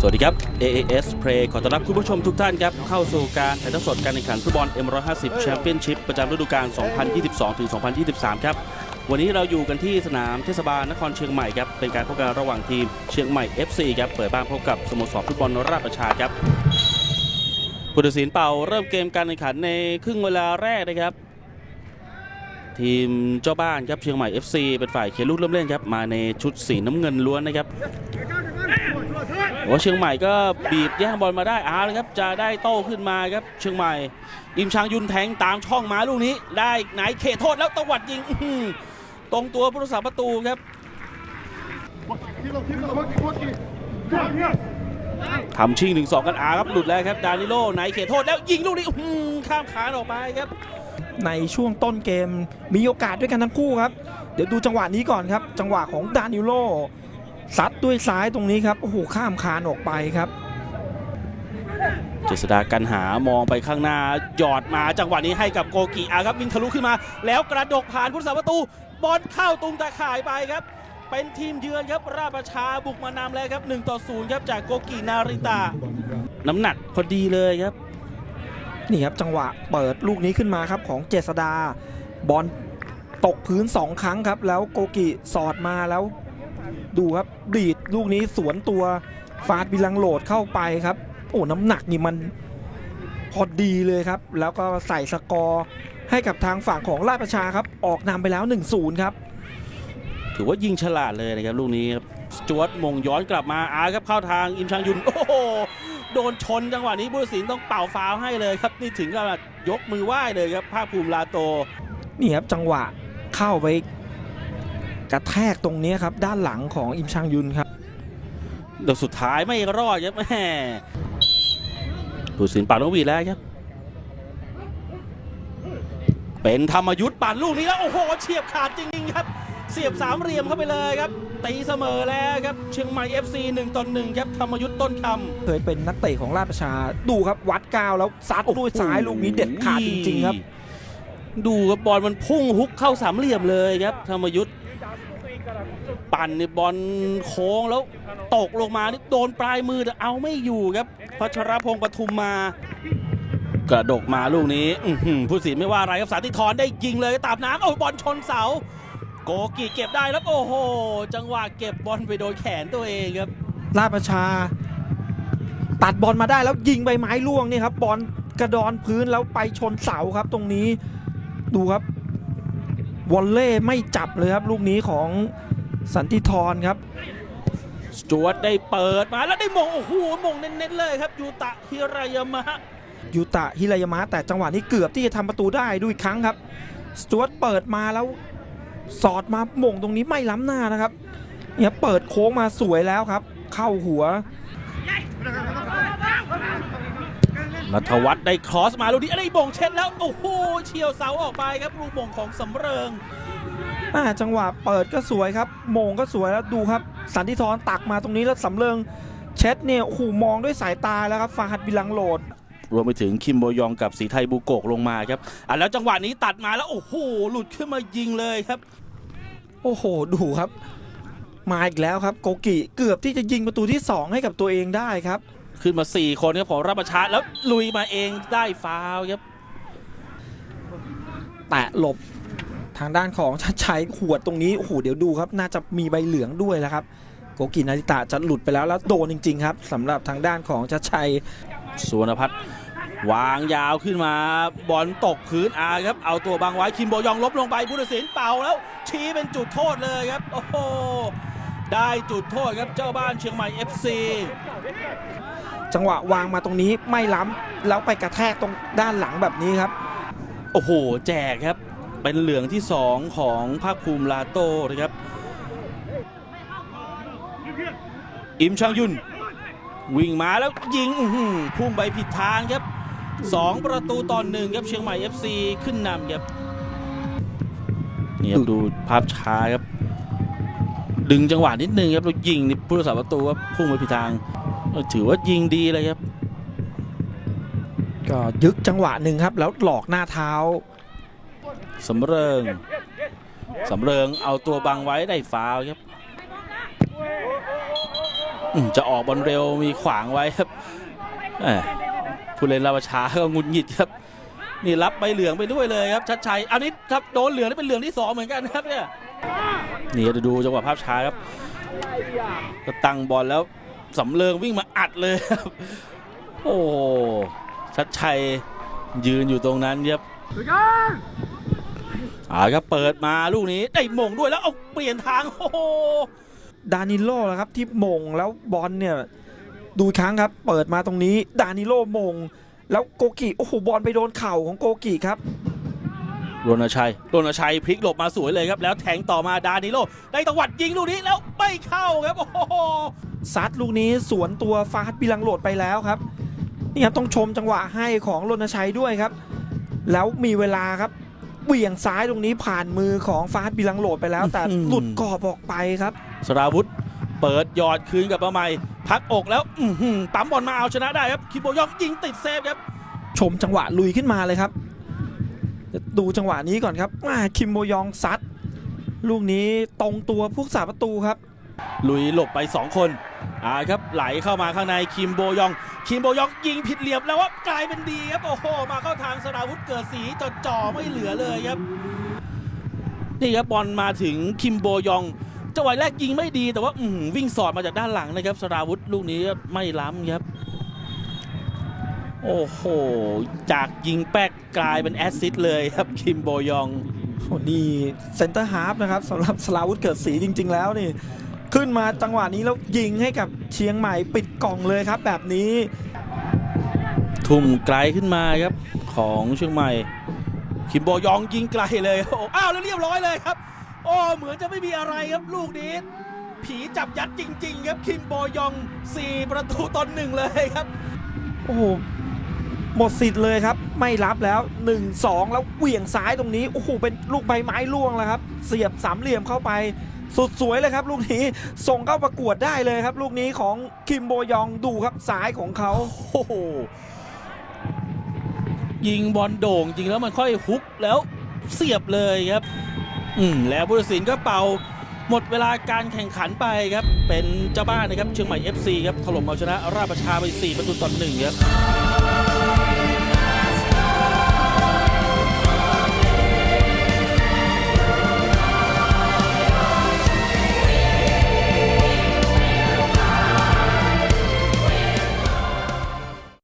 สวัสดีครับ AAS Play ขอต้อนรับคุณผู้ชมทุกท่านครับ เข้าสู่การถ่ายทอดสดการแข่งขันฟุตบอล M150 Championship ประจำฤดูกาล 2022ถึง2023 ครับ วันนี้เราอยู่กันที่สนามเทศบาลนครเชียงใหม่ครับ เป็นการพบกันระหว่างทีมเชียงใหม่ FC ครับ เปิดบ้านพบกับสโมสรฟุตบอลราชประชาครับผู้ตัดสินเป่าเริ่มเกมการแข่งขันในครึ่งเวลาแรกนะครับ ทีมเจ้าบ้านครับเชียงใหม่ FC เป็นฝ่ายเขียนลูกเริ่มเล่นครับมาในชุดสีน้ำเงินล้วนนะครับ โอ้เชียงใหม่ก็บีบแย่งบอลมาได้อาเลยครับ จะได้โต้ขึ้นมาครับ เชียงใหม่ อิมชางยุนแทงตามช่องมาลูกนี้ ได้ไหนเขตโทษแล้วตวัดยิงตรงตัวผู้รักษาประตูครับทำชิงหนึ่งสองกันอาครับหลุดแล้วครับดานิโลไหนเขตโทษแล้วยิงลูกนี้ข้ามขานออกไปครับในช่วงต้นเกมมีโอกาสด้วยกันทั้งคู่ครับ เดี๋ยวดูจังหวะนี้ก่อนครับ จังหวะของดานิโล ซัดด้วยซ้ายตรงนี้ครับโอ้โหข้ามคานออกไปครับเจษดากันหามองไปข้างหน้าหยอดมาจังหวะนี้ให้กับโกกิอาครับวิ่งทะลุขึ้นมา แล้วกระดกผ่านผู้รักษาประตูบอลเข้าตรงตาข่ายไปครับ เป็นทีมเยือนครับราชประชาบุกมานำแล้วครับ1ต่อ0ครับจากโกกินาริตาน้ำหนักพอดีเลยครับ นี่ครับจังหวะเปิดลูกนี้ขึ้นมาครับของเจษดาบอลตกพื้น 2 ครั้งครับ แล้วโกกิสอดมาแล้ว ดูครับดีดลูกนี้สวนตัวฟาดบิลังโหลดเข้าไปครับ โอ้น้ำหนักนี่มันพอดีเลยครับ แล้วก็ใส่สกอร์ให้กับทางฝั่งของราชประชาครับ ออกนำไปแล้ว 1-0 ครับ ถือว่ายิงฉลาดเลยนะครับลูกนี้ครับสจวตมงย้อนกลับมาอาครับเข้าทางอิมชางยุน โอ้โหโดนชนจังหวะนี้บุรศิลป์ต้องเป่าฟาวล์ให้เลยครับ นี่ถึงกับยกมือไหว้เลยครับภาคภูมิลาโต นี่ครับจังหวะเข้าไป กระแทกตรงนี้ครับ ด้านหลังของอิมชังยุนครับเดี๋ยวสุดท้ายไม่รอดครับแม่ผู้สินป่านกหวีดแล้วครับ เป็นธรรมยุทธ์ปั่นลูกนี้แล้ว โอ้โหเฉียบขาดจริงๆครับ เสียบสามเหลี่ยมเข้าไปเลยครับ ตีเสมอแล้วครับ เชียงใหม่ FC 1ต่อ1ครับธรรมยุทธ์ต้นคำเคยเป็นนักเตะของราชประชาดูครับวัดกาวแล้วซัดด้วยซ้ายลูกนี้เด็ดขาดจริงๆครับดูครับบอลมันพุ่งฮุกเข้าสามเหลี่ยมเลยครับ ธรรมยุทธ์ ปั่นนี่บอลโค้งแล้วตกลงมานี่โดนปลายมือแต่เอาไม่อยู่ครับพัชรพงศ์ปทุมมา กระดกมาลูกนี้ผู้สินไม่ว่าอะไรครับสาธิธรได้ยิงเลยตามน้ำโอ้บอลชนเสา โกกีเก็บได้แล้วโอ้โห จังหวะเก็บบอลไปโดนแขนตัวเองครับราชประชา ตัดบอลมาได้แล้วยิงใบไม้ล่วงนี่ครับบอลกระดอนพื้นแล้วไปชนเสาครับตรงนี้ดูครับ วอลเล่ไม่จับเลยครับ ลูกนี้ของสันติธรครับสจวตได้เปิดมาแล้วได้มงโอ้โหมงเน้นๆเลยครับยูตะฮิรายามะยูตะฮิรายามะแต่จังหวะนี้เกือบที่จะทำประตูได้ดูอีกครั้งครับสจวตเปิดมาแล้วสอดมาหม่งตรงนี้ไม่ล้ำหน้านะครับเนี่ยเปิดโค้งมาสวยแล้วครับ เข้าหัว นัทวัฒน์ได้ครอสมาลูกนี้อะไรบ่งเช็ดแล้ว โอ้โหเฉียวเสาออกไปครับลูกบ่งของสำเริงอ่าจังหวะเปิดก็สวยครับโมงก็สวยแล้วดูครับ สันติธรตักมาตรงนี้แล้วสำเริงเช็ดเนี่ยโอ้โหมองด้วยสายตาแล้วครับฟาฮัดบิลังโหลดรวมไปถึงคิมโบยองกับสีไทยบูโกกลงมาครับอะแล้วจังหวะนี้ตัดมาแล้วโอ้โหหลุดขึ้นมายิงเลยครับ โอ้โหดูครับ มาอีกแล้วครับโกกิเกือบที่จะยิงประตูที่ 2 ให้กับตัวเองได้ครับ ขึ้นมา 4 คนครับของรับประชาแล้วลุยมาเองได้ฟาวล์ครับ แตะหลบทางด้านของชัดชัยขวดตรงนี้โอ้โหเดี๋ยวดูครับ น่าจะมีใบเหลืองด้วยแล้วครับ โกกินาริตะจะหลุดไปแล้วแล้วโดนจริง ๆ ครับสำหรับทางด้านของชัดชัยสุวรรณพัฒน์วางยาวขึ้นมาบอลตกพื้นอาครับ เอาตัวบังไว้คิมโบยองลบลงไปผู้ตัดสินเป่าแล้ว ชี้เป็นจุดโทษเลยครับ โอ้โหได้จุดโทษครับเจ้าบ้านเชียงใหม่ FC จังหวะวางมาตรงนี้ไม่ล้ำแล้วไปกระแทกตรงด้านหลังแบบนี้ครับ โอ้โห แจกครับ เป็นเหลืองที่ 2 ของภาคภูมิลาโต้นะครับ อิมชังยุน วิ่งมาแล้วยิงพุ่งไปผิดทางครับ 2 ประตูต่อหนึ่งครับเชียงใหม่ FC ขึ้นนำครับนี่ครับดูภาพช้าครับ ดึงจังหวะนิดนึงครับแล้วยิงนี่ผู้รักษาประตูว่าพุ่งไปผิดทาง ถือว่ายิงดีเลยครับ ก็ยึกจังหวะหนึ่งครับ แล้วหลอกหน้าเท้าสำเริงสำเริงเอาตัวบังไว้ได้ฟาวล์ครับออืมจะออกบอลเร็วมีขวางไว้ครับแหมผู้เล่นราชชาก็หงุดหงิดครับ นี่รับใบเหลืองไปด้วยเลยครับชัดชัยอันนี้ครับโดนเหลืองนี่เป็นเหลืองที่สองเหมือนกันครับเนี่ยนี่จะดูจังหวะภาพช้าครับก็ตั้งบอลแล้ว สำเริงวิ่งมาอัดเลยครับ โอ้ชัดชัยยืนอยู่ตรงนั้นครับอ่าครับเปิดมาลูกนี้ได้มงด้วยแล้วเอาเปลี่ยนทางโอ้โหดานิโลนะครับที่มงแล้วบอลเนี่ยดูครั้งครับ เปิดมาตรงนี้ดานิโลมง แล้วโกกิโอ้โหบอลไปโดนเข่าของโกกิครับรณชัยรณชัยพลิกหลบมาสวยเลยครับ แล้วแทงต่อมาดานิโล ได้ตวัดยิงลูกนี้แล้วไม่เข้าครับ โอ้โห ซัดลูกนี้สวนตัวฟาดบิลังโหลดไปแล้วครับนี่ครับต้องชมจังหวะให้ของรณชัยด้วยครับ แล้วมีเวลาครับเหวี่ยงซ้ายตรงนี้ผ่านมือของฟาดบิลังโหลดไปแล้ว แต่อื้อหือหลุดกรอบออกไปครับ สราวุธเปิดยอดคืนกับมาใหม่พักอกแล้วอื้อหือปั๊มบอลมาเอาชนะได้ครับ คิมโบยองยิงติดเซฟครับ ชมจังหวะลุยขึ้นมาเลยครับ ดูจังหวะนี้ก่อนครับอ่าคิมโบยองซัด ลูกนี้ตรงตัวผู้สาประตูครับ ลุยหลบไป 2 คน อ่าครับไหลเข้ามาข้างในคิมโบยอง คิมโบยองยิงผิดเหลี่ยมแล้วว่ากลายเป็นดีครับโอ้โหมาเข้าทางสราวุธเกิดสีจดจ่อไม่เหลือเลยครับ นี่ครับบอลมาถึงคิมโบยองจังหวะแรกยิงไม่ดีแต่ว่าวิ่งสอดมาจากด้านหลังนะครับสราวุธลูกนี้ไม่ล้ำครับ โอ้โห จากยิงแป๊กกลายเป็นแอสซิสเลยครับคิมโบยองโอ้นี่เซนเตอร์ฮาร์ฟนะครับสำหรับสลาวุธเกิดสีจริง ๆ แล้วนี่ ขึ้นมาจังหวะนี้แล้วยิงให้กับเชียงใหม่ปิดกล่องเลยครับ แบบนี้ ทุ่มไกลขึ้นมาครับ ของเชียงใหม่ คิมโบยองยิงไกลเลยโอ้อ้าวแล้วเรียบร้อยเลยครับ โอ้เหมือนจะไม่มีอะไรครับลูกนี้ ผีจับยัดจริง ๆ ครับคิมโบยอง 4 ประตูต่อหนึ่งเลยครับ โอ้โหหมดสิทธิ์เลยครับ ไม่รับแล้ว 1-2 แล้วเหวี่ยงซ้ายตรงนี้โอ้โหเป็นลูกใบไม้ล่วงแล้วครับ เสียบสามเหลี่ยมเข้าไป สุดสวยเลยครับ ลูกนี้ส่งเข้าประกวดได้เลยครับ ลูกนี้ของคิมโบยองดูครับซ้ายของเขาโอ้โหยิงบอลโด่งจริงแล้วมันค่อยฮุกแล้วเสียบเลยครับ อืมแล้วผู้ตัดสินก็เป่าหมดเวลาการแข่งขันไปครับ เป็นเจ้าบ้านนะครับ เชียงใหม่ FC ครับถล่มเอาชนะราชประชาไป 4 ประตูต่อหนึ่งครับ